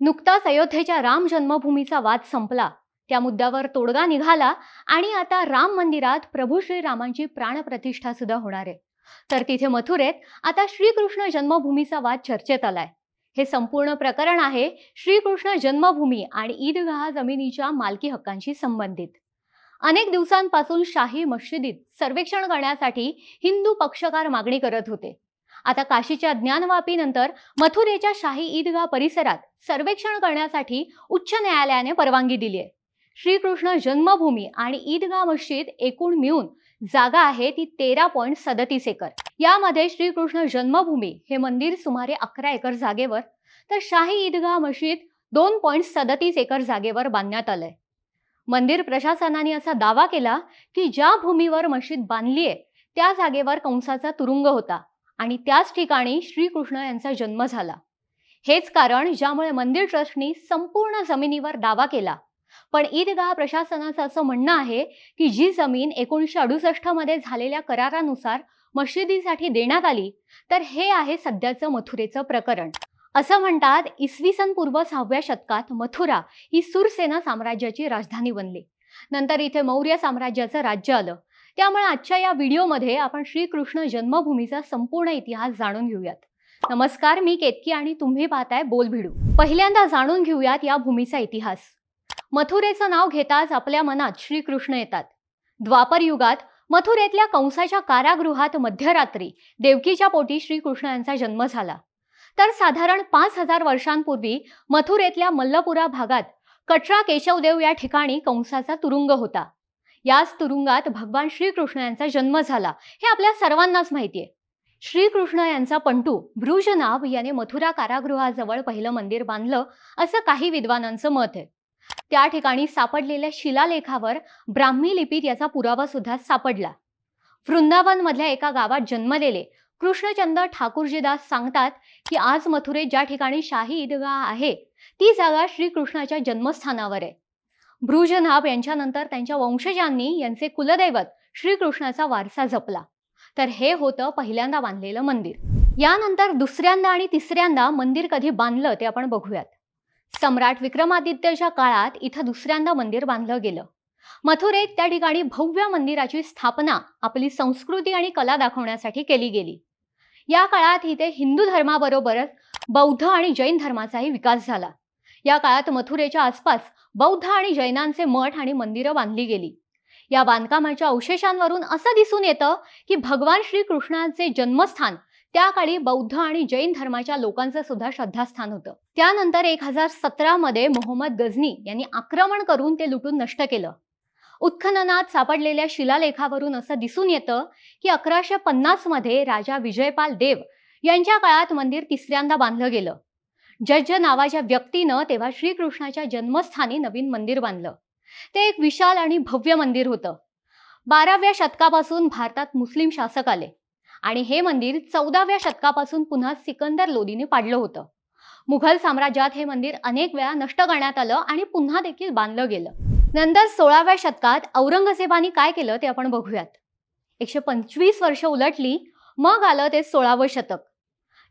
नुकताच अयोध्येच्या राम जन्मभूमीचा वाद संपला. त्या मुद्द्यावर तोडगा निघाला आणि आता राम मंदिरात प्रभू श्रीरामांची प्राणप्रतिष्ठा सुद्धा होणार आहे. तर तिथे मथुरेत आता श्रीकृष्ण जन्मभूमीचा वाद चर्चेत आलाय. हे संपूर्ण प्रकरण आहे श्रीकृष्ण जन्मभूमी आणि ईदगाह जमिनीच्या मालकी हक्कांशी संबंधित. अनेक दिवसांपासून शाही मशिदीत सर्वेक्षण करण्यासाठी हिंदू पक्षकार मागणी करत होते. आता काशीच्या ज्ञानवापीनंतर मथुरेच्या शाही ईदगाह परिसरात सर्वेक्षण करण्यासाठी उच्च न्यायालयाने परवानगी दिली आहे. श्रीकृष्ण जन्मभूमी आणि ईदगाह मस्जिद एकूण मिळून जागा आहे ती तेरा पॉईंट सदतीस एकर. यामध्ये श्रीकृष्ण जन्मभूमी हे मंदिर सुमारे अकरा एकर जागेवर तर शाही ईदगाह मशीद दोन पॉईंट सदतीस एकर जागेवर बांधण्यात आलंय. मंदिर प्रशासनाने असा दावा केला की ज्या भूमीवर मशीद बांधली आहे त्या जागेवर कंसाचा तुरुंग होता. आणि त्याच ठिकाणी श्रीकृष्ण यांचा जन्म झाला. हेच कारण ज्यामुळे मंदिर ट्रस्टनी संपूर्ण जमिनीवर दावा केला. पण ईदगाह प्रशासनाचं असं म्हणणं आहे की जी जमीन एकोणीसशे अडुसष्टमध्ये झालेल्या करारानुसार मशिदीसाठी देण्यात आली तर हे आहे सध्याचं मथुरेचं प्रकरण. असं म्हणतात इसवी सन पूर्व सहाव्या शतकात मथुरा ही सुरसेना साम्राज्याची राजधानी बनली. नंतर इथे मौर्य साम्राज्याचं राज्य आलं. त्यामुळे आजच्या या व्हिडिओमध्ये आपण श्रीकृष्ण जन्मभूमीचा संपूर्ण इतिहास जाणून घेऊयात. नमस्कार मी केतकी आणि तुम्ही पाहताय बोल भिडू पहिल्यांदा जाणून घेऊयात या भूमीचा इतिहास. मथुरेचं नाव घेताच आपल्या मनात श्रीकृष्ण येतात. द्वापर युगात मथुरेतल्या कंसाच्या कारागृहात मध्यरात्री देवकीच्या पोटी श्रीकृष्ण यांचा जन्म झाला. तर साधारण पाच हजार वर्षांपूर्वी मथुरेतल्या मल्लपुरा भागात कटरा केशवदेव या ठिकाणी कंसाचा तुरुंग होता. याच तुरुंगात भगवान श्रीकृष्ण यांचा जन्म झाला. हे आपल्या सर्वांनाच माहितीये. श्रीकृष्ण यांचा पंटू भृजनाभ याने मथुरा कारागृहाजवळ पहिलं मंदिर बांधलं असं काही विद्वानांचं मत आहे. त्या ठिकाणी सापडलेल्या शिलालेखावर ब्राह्मी लिपीत याचा पुरावा सुद्धा सापडला. वृंदावन मधल्या एका गावात जन्मलेले कृष्णचंद्र ठाकूरजीदास सांगतात की आज मथुरेत ज्या ठिकाणी शाही ईदगाह आहे ती जागा श्रीकृष्णाच्या जन्मस्थानावर आहे. भृजनाभ यांच्यानंतर त्यांच्या वंशजांनी यांचे कुलदैवत श्रीकृष्णाचा वारसा जपला. तर हे होतं पहिल्यांदा बांधलेलं मंदिर. यानंतर दुसऱ्यांदा आणि तिसऱ्यांदा मंदिर कधी बांधलं ते आपण बघूयात. सम्राट विक्रमादित्यच्या काळात इथं दुसऱ्यांदा मंदिर बांधलं गेलं. मथुरेत त्या ठिकाणी भव्य मंदिराची स्थापना आपली संस्कृती आणि कला दाखवण्यासाठी केली गेली. या काळात इथे हिंदू धर्माबरोबरच बौद्ध आणि जैन धर्माचाही विकास झाला. या काळात मथुरेच्या आसपास बौद्ध आणि जैनांचे मठ आणि मंदिरं बांधली गेली. या बांधकामाच्या अवशेषांवरून असं दिसून येतं की भगवान श्रीकृष्णाचे जन्मस्थान त्या काळी बौद्ध आणि जैन धर्माच्या लोकांचं सुद्धा श्रद्धास्थान होतं. त्यानंतर एक हजार सतरा मध्ये मोहम्मद गझनी यांनी आक्रमण करून ते लुटून नष्ट केलं. उत्खननात सापडलेल्या शिलालेखावरून असं दिसून येतं की अकराशे पन्नासमध्ये राजा विजयपाल देव यांच्या काळात मंदिर तिसऱ्यांदा बांधलं गेलं. जज्ज नावाच्या व्यक्तीनं तेव्हा श्रीकृष्णाच्या जन्मस्थानी नवीन मंदिर बांधलं. ते एक विशाल आणि भव्य मंदिर होतं. बाराव्या शतकापासून भारतात मुस्लिम शासक आले आणि हे मंदिर चौदाव्या शतकापासून पुन्हा सिकंदर लोदीने पाडलं होतं. मुघल साम्राज्यात हे मंदिर अनेक वेळा नष्ट करण्यात आलं आणि पुन्हा देखील बांधलं गेलं. नंतर सोळाव्या शतकात औरंगजेबाने काय केलं ते आपण बघूयात. एकशे पंचवीस वर्ष उलटली मग आलं ते सोळावं शतक.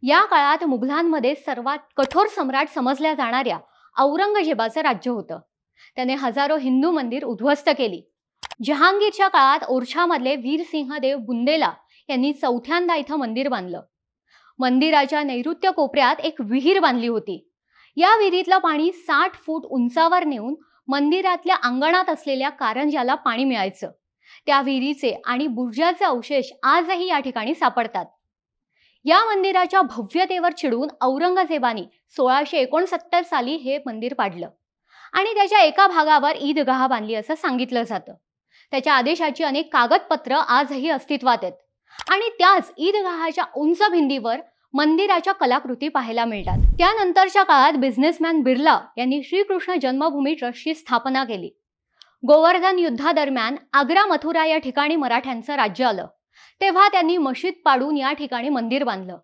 या काळात मुघलांमध्ये सर्वात कठोर सम्राट समजल्या जाणाऱ्या औरंगजेबाचं राज्य होतं. त्याने हजारो हिंदू मंदिर उद्ध्वस्त केली. जहांगीरच्या काळात ओरछामधले वीरसिंहदेव बुंदेला यांनी चौथ्यांदा इथं मंदिर बांधलं. मंदिराच्या नैऋत्य कोपऱ्यात एक विहीर बांधली होती. या विहिरीतलं पाणी साठ फूट उंचावर नेऊन मंदिरातल्या अंगणात असलेल्या कारंजाला पाणी मिळायचं. त्या विहिरीचे आणि बुर्जाचे अवशेष आजही या ठिकाणी सापडतात. या मंदिराच्या भव्यतेवर चिडून औरंगजेबाने सोळाशे एकोणसत्तर साली हे मंदिर पाडलं. आणि त्याच्या एका भागावर ईदगाह बांधली असं सांगितलं जातं. त्याच्या आदेशाची अनेक कागदपत्र आजही अस्तित्वात आहेत. आणि त्याच ईदगाहाच्या उंच भिंतीवर मंदिराच्या कलाकृती पाहायला मिळतात. त्यानंतरच्या काळात बिझनेसमॅन बिर्ला यांनी श्रीकृष्ण जन्मभूमी ट्रस्टची स्थापना केली. गोवर्धन युद्धादरम्यान आग्रा मथुरा या ठिकाणी मराठ्यांचं राज्य आलं. तेव्हा त्यांनी मशीद पाडून या ठिकाणी मंदिर बांधलं.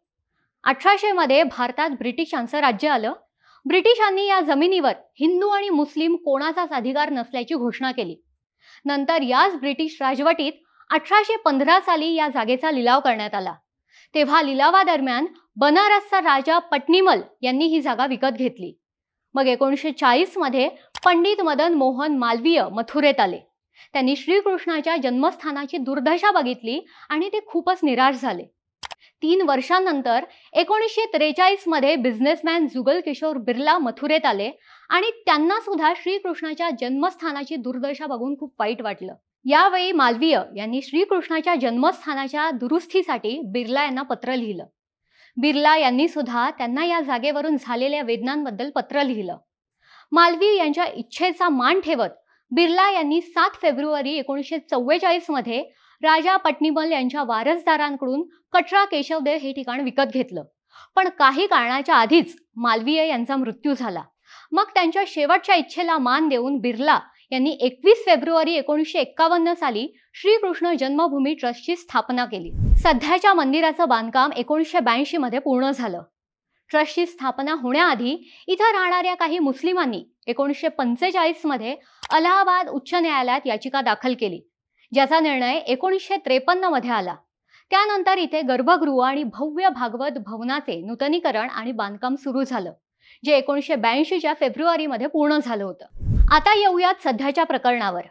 अठराशे मध्ये भारतात ब्रिटिशांचं राज्य आलं. ब्रिटिशांनी या जमिनीवर हिंदू आणि मुस्लिम कोणाचाच अधिकार नसल्याची घोषणा केली. नंतर याच ब्रिटिश राजवटीत अठराशे पंधरा साली या जागेचा लिलाव करण्यात आला. तेव्हा लिलावादरम्यान बनारसचा राजा पटनिमल यांनी ही जागा विकत घेतली. मग एकोणीसशे चाळीसमध्ये पंडित मदन मोहन मालवीय मथुरेत आले. त्यांनी श्रीकृष्णाच्या जन्मस्थानाची दुर्दशा बघितली आणि ते खूपच निराश झाले. तीन वर्षांनंतर एकोणीसशे त्रेचाळीसमध्ये बिझनेसमॅन जुगल किशोर बिर्ला मथुरेत आले आणि त्यांना सुद्धा श्रीकृष्णाच्या जन्मस्थानाची दुर्दशा बघून खूप वाईट वाटलं. यावेळी मालवीय यांनी श्रीकृष्णाच्या जन्मस्थानाच्या दुरुस्तीसाठी बिर्ला यांना पत्र लिहिलं. बिर्ला यांनी सुद्धा त्यांना या जागेवरून झालेल्या वेदनांबद्दल पत्र लिहिलं. मालवीय यांच्या इच्छेचा मान ठेवत बिर्ला यांनी सात फेब्रुवारी एकोणीसशे चव्वेचाळीसमध्ये राजा पटनीमल यांच्या वारसदारांकडून कटरा केशवदेव हे ठिकाण विकत घेतलं. पण काही कारणाच्या आधीच मालवीय यांचा मृत्यू झाला. मग त्यांच्या शेवटच्या इच्छेला मान देऊन बिर्ला यांनी एकवीस फेब्रुवारी एकोणीसशे एक्कावन्न साली श्रीकृष्ण जन्मभूमी ट्रस्टची स्थापना केली. सध्याच्या मंदिराचं बांधकाम एकोणीसशे ब्याऐंशी मध्ये पूर्ण झालं. ट्रस्टची स्थापना होण्याआधी इथं राहणाऱ्या काही मुस्लिमांनी एकोणीसशे पंचेचाळीसमध्ये अलाहाबाद उच्च न्यायालयात याचिका दाखल केली ज्याचा निर्णय एकोणीसशे त्रेपन्नमध्ये आला. त्यानंतर इथे गर्भगृह आणि भव्य भागवत भवनाचे नूतनीकरण आणि बांधकाम सुरू झालं जे एकोणीसशे ब्याऐंशीच्या फेब्रुवारीमध्ये पूर्ण झालं होतं. आता येऊयात सध्याच्या प्रकरणावर.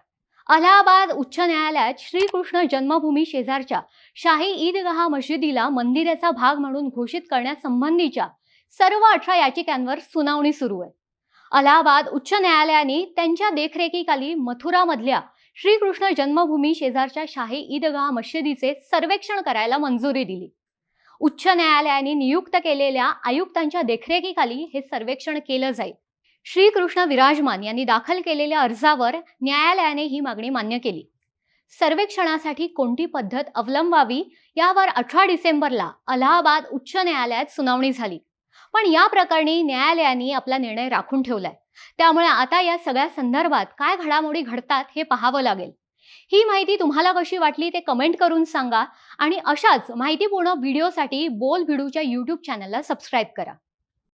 अलाहाबाद उच्च न्यायालयात श्रीकृष्ण जन्मभूमी शेजारच्या शाही ईदगाह मशिदीला मंदिराचा भाग म्हणून घोषित करण्यासंबंधीच्या सर्व अठरा याचिकांवर सुनावणी सुरू आहे. अलाहाबाद उच्च न्यायालयाने त्यांच्या देखरेखीखाली मथुरामधल्या श्रीकृष्ण जन्मभूमी शेजारच्या शाही ईदगाह मशिदीचे सर्वेक्षण करायला मंजुरी दिली. उच्च न्यायालयाने नियुक्त केलेल्या आयुक्तांच्या देखरेखीखाली हे सर्वेक्षण केलं जाईल. श्रीकृष्ण विराजमान यांनी दाखल केलेल्या अर्जावर न्यायालयाने ही मागणी मान्य केली. सर्वेक्षणासाठी कोणती पद्धत अवलंबावी यावर अठरा डिसेंबरला अलाहाबाद उच्च न्यायालयात सुनावणी झाली. पण या प्रकरणी न्यायालयाने आपला निर्णय राखून ठेवलाय. त्यामुळे आता या सगळ्या संदर्भात काय घडामोडी घडतात हे पाहावं लागेल. ही माहिती तुम्हाला कशी वाटली ते कमेंट करून सांगा आणि अशाच माहितीपूर्ण व्हिडिओसाठी बोल भिडूच्या यूट्यूब चॅनलला सबस्क्राईब करा.